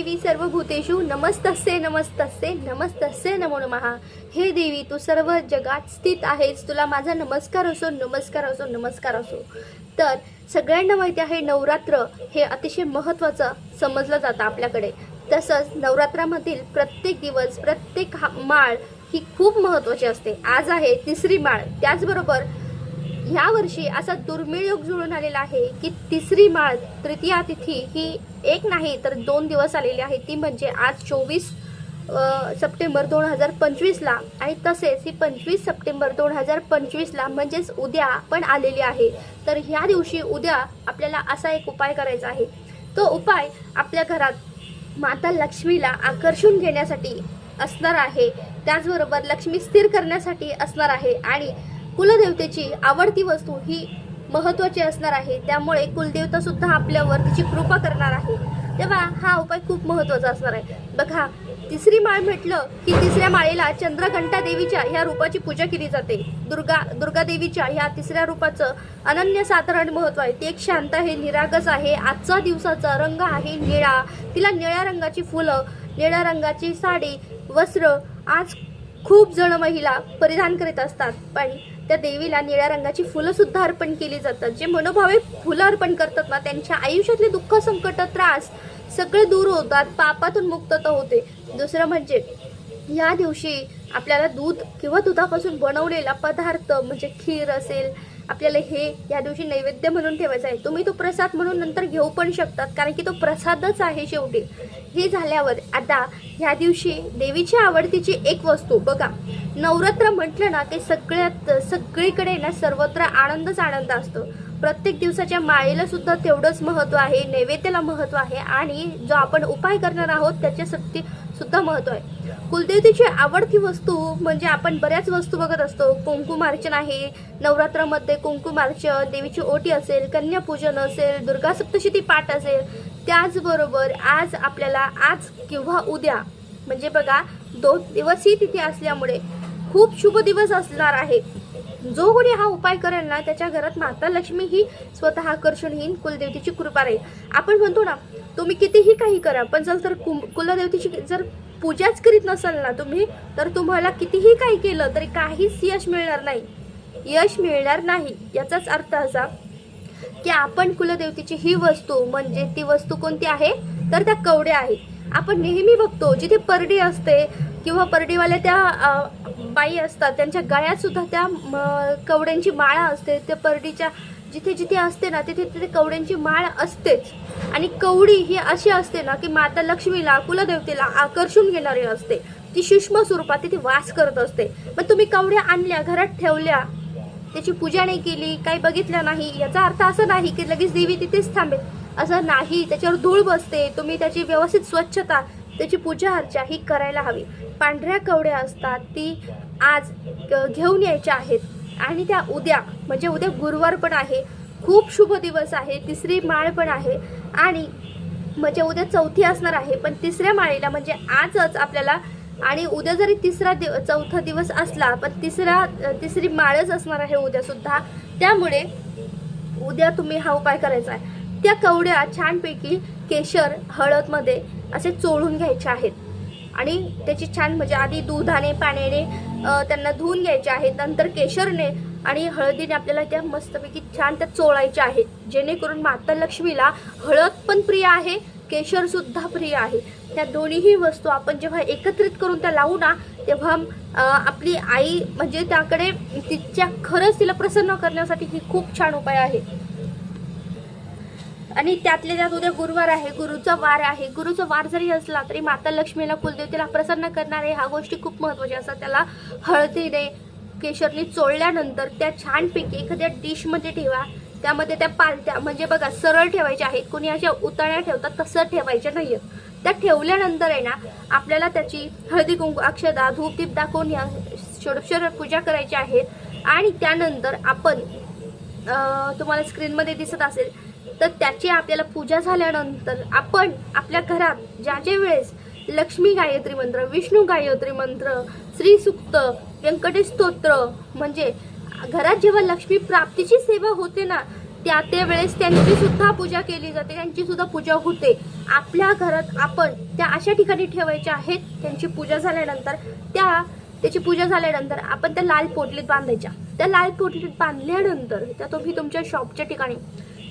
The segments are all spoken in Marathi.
देवी सर्वभूतेषु नमस्तस्ये नमस्तस्ये नमस्तस्ये नमो नमः. हे देवी तू सर्व जगात स्थित आहेस. तुला माझा नमस्कार असो नमस्कार असो नमस्कार असो. तर सगळ्यांना माहिती आहे नवरात्र हे अतिशय महत्त्वाचं समजलं जातं आपल्याकडे. तसंच नवरात्रामधील प्रत्येक दिवस प्रत्येक हा माळ ही खूप महत्त्वाची असते. आज आहे तिसरी माळ. त्याचबरोबर ह्या वर्षी असा दुर्मिळ योग जुळून आलेला आहे की तिसरी माळ तृतीया तिथी ही एक नाही तर दोन दिवस आलेली आहे. ती म्हणजे आज चोवीस सप्टेंबर दोन हजार पंचवीसला आणि तसेच ही पंचवीस सप्टेंबर दोन हजार पंचवीसला म्हणजेच उद्या पण आलेली आहे. तर ह्या दिवशी उद्या आपल्याला असा एक उपाय करायचा आहे. तो उपाय आपल्या घरात माता लक्ष्मीला आकर्षून घेण्यासाठी असणार आहे. त्याचबरोबर लक्ष्मी स्थिर करण्यासाठी असणार आहे. आणि कुलदेवतेची आवडती वस्तू ही महत्वाची असणार आहे. त्यामुळे कुलदेवता सुद्धा आपल्यावर तिची कृपा करणार आहे. तेव्हा हा उपाय खूप महत्त्वाचा असणार आहे. बघा तिसरी माळ म्हटलं की तिसऱ्या माळेला चंद्रघंटा देवीच्या ह्या रूपाची पूजा केली जाते. दुर्गा दुर्गा देवीच्या ह्या तिसऱ्या रूपाचं अनन्य साधारण महत्त्व आहे. ती एक शांत आहे निरागस आहे. आजचा दिवसाचा रंग आहे निळा. तिला निळ्या रंगाची फुलं निळ्या रंगाची साडी वस्त्र आज खूप जण महिला परिधान करीत असतात. पण त्या देवीला निळ्या रंगाची फुलं सुद्धा अर्पण केली जातात. जे मनोभावे फुलं अर्पण करतात ना त्यांच्या आयुष्यातले दुःख संकट त्रास सगळे दूर होतात पापातून मुक्तता होते. दुसरं म्हणजे या दिवशी आपल्याला दूध किंवा दुधापासून बनवलेला पदार्थ म्हणजे खीर असेल आपल्याला हे या दिवशी नैवेद्य म्हणून ठेवायचं आहे. तुम्ही तो प्रसाद म्हणून नंतर घेऊ पण शकतात कारण की तो प्रसादच आहे शेवटी. हे झाल्यावर आता ह्या दिवशी देवीची आवडतीची एक वस्तू बघा. नवरात्र म्हटलं ना ते सगळ्यात सगळीकडे ना सर्वत्र आनंदच आनंद असतो. प्रत्येक दिवसाच्या माळेला सुद्धा तेवढंच महत्त्व आहे नैवेद्याला महत्त्व आहे आणि जो आपण उपाय करणार आहोत त्याच्या सक्ती सुद्धा महत्त्व आहे. कुलदेवतेची आवडती वस्तू म्हणजे आपण बऱ्याच वस्तू बघत असतो. कुंकुमार्चन आहे नवरात्रामध्ये कुंकुमार्चन देवीची ओटी असेल कन्यापूजन असेल दुर्गा सप्तशती पाठ असेल त्याचबरोबर आज आपल्याला आज किंवा उद्या म्हणजे बघा दोन दिवस ही तिथे असल्यामुळे खूप शुभ दिवस असणार आहे. जो कोणी हा उपाय करेल ना त्याच्या घरात माता लक्ष्मी ही स्वतः आकर्षणहीन कुलदेवतेची कृपा राहील. आपण म्हणतो ना तुम्ही कितीही काही करा पण जर तर कुलदेवतेची जर पूजाच करीत नसाल ना तुम्ही तर तुम्हाला कितीही काही केलं तरी काहीच यश मिळणार नाही. यश मिळणार नाही याचाच अर्थ असा की आपण कुलदेवतेची ही वस्तू म्हणजे ती वस्तू कोणती आहे? तर त्या कवड्या आहेत. आपण नेहमी बघतो जिथे परडी असते किंवा परडीवाल्या त्या बाई असतात त्यांच्या गळ्यात सुद्धा त्या म, कवड्यांची माळा असते. त्या परडीच्या जिथे जिथे असते ना तिथे तिथे कवड्यांची माळ असतेच. आणि कवडी ही अशी असते ना की माता लक्ष्मीला कुलदेवतेला आकर्षून घेणारी असते. ती सूक्ष्म स्वरूपात तिथे वास करत असते. मग तुम्ही कवड्या आणल्या घरात ठेवल्या त्याची पूजा नाही केली काही बघितलं नाही याचा अर्थ असं नाही की लगेच देवी तिथेच थांबेल. असं नाही त्याच्यावर धूळ बसते तुम्ही त्याची व्यवस्थित स्वच्छता त्याची पूजा अर्चा ही करायला हवी. पांढऱ्या कवड्या असतात ती आज घेऊन यायच्या आहेत. आणि त्या उद्या म्हणजे उद्या गुरुवार पण आहे खूप शुभ दिवस आहे तिसरी माळ पण आहे. आणि म्हणजे उद्या चौथी असणार आहे पण तिसऱ्या माळेला म्हणजे आजच आपल्याला आणि उद्या जरी तिसरा दिव चौथा दिवस असला पण तिसरा तिसरी माळच असणार आहे उद्या सुद्धा. त्यामुळे उद्या तुम्ही हा उपाय करायचा आहे. त्या कवड्या छानपैकी केशर हळदमध्ये असे चोळून घ्यायचे आहेत. आणि त्याची छान म्हणजे आधी दुधाने पाण्याने त्यांना धुवून घ्यायचे आहेत. नंतर केशरने आणि हळदीने आपल्याला त्या मस्तपैकी छान त्या चोळायच्या आहेत. जेणेकरून माता लक्ष्मीला हळद पण प्रिय आहे केशरसुद्धा प्रिय आहे. त्या दोन्हीही वस्तू आपण जेव्हा एकत्रित करून त्या लावू ना तेव्हा आपली आई म्हणजे त्याकडे तिच्या खरंच तिला प्रसन्न करण्यासाठी ही खूप छान उपाय आहे. आणि त्यातल्या त्यात उद्या गुरुवार आहे गुरुचा वार आहे. गुरुचा वार जरी असला तरी माता लक्ष्मीला कुलदेवतेला प्रसन्न करणारे ह्या गोष्टी खूप महत्त्वाच्या असतात. त्याला हळदीने केशरने चोळल्यानंतर त्या छानपैकी एखाद्या डिशमध्ये ठेवा. त्यामध्ये त्या पालत्या म्हणजे बघा सरळ ठेवायच्या आहेत. कोणी अशा उतळ्या ठेवतात तसं ठेवायच्या नाही त्या ठेवल्यानंतर आहे ना आपल्याला त्याची हळदी कुंकू अक्षदा धूपदीप दाखवून या षडक्षर पूजा करायची आहे. आणि त्यानंतर आपण तुम्हाला स्क्रीनमध्ये दिसत असेल तर त्याची आपल्याला पूजा झाल्यानंतर आपण आपल्या घरात ज्या ज्या वेळेस लक्ष्मी गायत्री मंत्र विष्णू गायत्री मंत्र श्री सुक्त व्यंकटेश स्तोत्र म्हणजे घरात जेव्हा लक्ष्मी प्राप्तीची सेवा होते ना त्या त्या वेळेस त्यांची सुद्धा पूजा केली जाते त्यांची सुद्धा पूजा होते. आपल्या घरात आपण त्या अशा ठिकाणी ठेवायच्या आहेत त्यांची पूजा झाल्यानंतर त्या त्याची पूजा झाल्यानंतर आपण त्या लाल पोटलीत बांधायच्या. त्या लाल पोटलीत बांधल्यानंतर त्या तुम्ही तुमच्या शॉपच्या ठिकाणी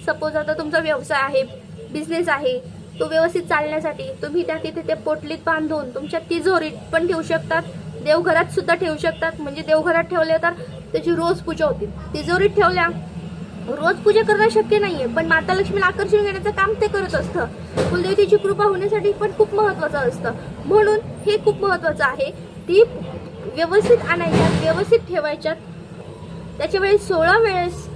सपोज आता तुमचा व्यवसाय आहे बिझनेस आहे तो व्यवस्थित चालण्यासाठी तुम्ही त्या तिथे त्या पोटलीत बांधून तुमच्या तिजोरीत पण ठेवू शकतात देवघरात सुद्धा ठेवू शकतात. म्हणजे देवघरात ठेवले तर त्याची रोज पूजा होती. तिजोरीत ठेवल्या. रोज पूजा करणं शक्य नाहीये पण माता लक्ष्मीला आकर्षण घेण्याचं काम ते करत असतं. कुलदेवतेची कृपा होण्यासाठी पण खूप महत्वाचं असतं. म्हणून हे खूप महत्वाचं आहे. ती व्यवस्थित आणायच्या व्यवस्थित ठेवायच्यात. त्याच्या वेळेस सोळा वेळेस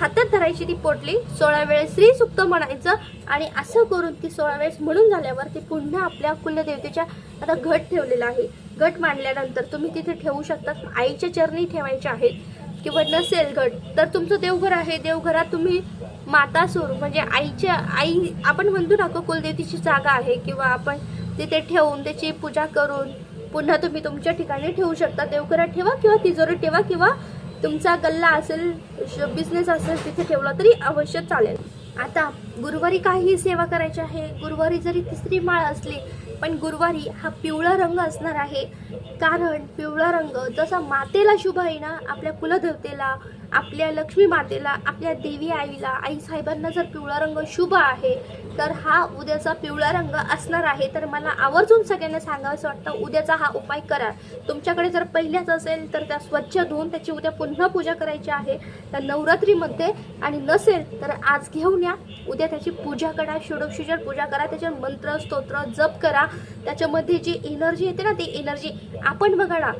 हातात धरायची ती पोटली सोळा वेळेस श्री सुक्त म्हणायचं आणि असं करून ती सोळा वेळेस म्हणून झाल्यावर ती पुन्हा आपल्या कुलदेवतेच्या आता घट ठेवलेला आहे. घट मांडल्यानंतर तुम्ही तिथे ठेवू शकता. आईच्या चरणी ठेवायचे आहेत किंवा नसेल घट तर तुमचं देवघर आहे. देवघरात तुम्ही माता स्वरूप म्हणजे आईच्या आई आपण म्हणतो ना का कुलदेवतेची जागा आहे. किंवा आपण तिथे ठेवून त्याची पूजा करून पुन्हा तुम्ही तुमच्या ठिकाणी ठेवू शकता. देवघरात ठेवा किंवा तिजोरीत ठेवा किंवा तुमचा गल्ला असेल बिझनेस असेल तिथे ठेवला तरी अवश्य चालेल. आता गुरुवारी काही सेवा करायची आहे गुरुवारी जरी तिसरी माळ असली पण गुरुवारी हा पिवळा रंग असणार आहे. कारण पिवळा रंग जसा मातेला शुभ आहे ना आपल्या कुलदेवतेला आपल्या लक्ष्मी मातेला आपल्या देवी आईला आई साहेबांना जर पिवळा रंग शुभ आहे तर हा उद्याचा पिवळा रंग असणार आहे. तर मला आवर्जून सगळ्यांना सांगावंसं वाटतं उद्याचा हा उपाय करा. तुमच्याकडे जर पहिल्याच असेल तर त्या स्वच्छ धुवून त्याची उद्या पुन्हा पूजा करायची आहे. त्या नवरात्रीमध्ये आणि नसेल तर आज घेऊन या. उद्या त्याची पूजा करा षोडशीच्या पूजा करा त्याच्या मंत्र स्तोत्र जप करा. त्याच्यामध्ये जी एनर्जी येते ना ती एनर्जी आपण बघा ना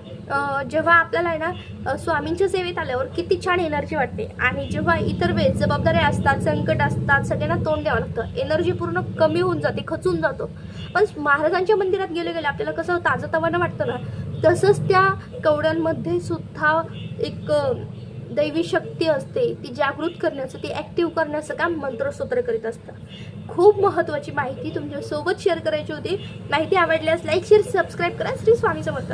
जेव्हा आपल्याला आहे ना स्वामींच्या सेवेत आल्यावर किती छान एनर्जी वाटते. आणि जेव्हा इतर वेळेस जबाबदाऱ्या असतात संकट असतात सगळ्यांना तोंड द्यावं लागतं. एनर्जी पूर्ण कमी होऊन जाते खचून जातो. पण महाराजांच्या मंदिरात गेले गेले आपल्याला कसं ताजंतवानं वाटतं ना तसंच त्या कवड्यांमध्ये सुद्धा एक दैवी शक्ती असते. ती जागृत करण्याचं ती ॲक्टिव्ह करण्याचं काम मंत्रसूत्र करीत असतं. खूप महत्त्वाची माहिती तुमच्यासोबत शेअर करायची होती. माहिती आवडल्यास लाईक शेअर सबस्क्राईब करा. श्री स्वामी समर्थ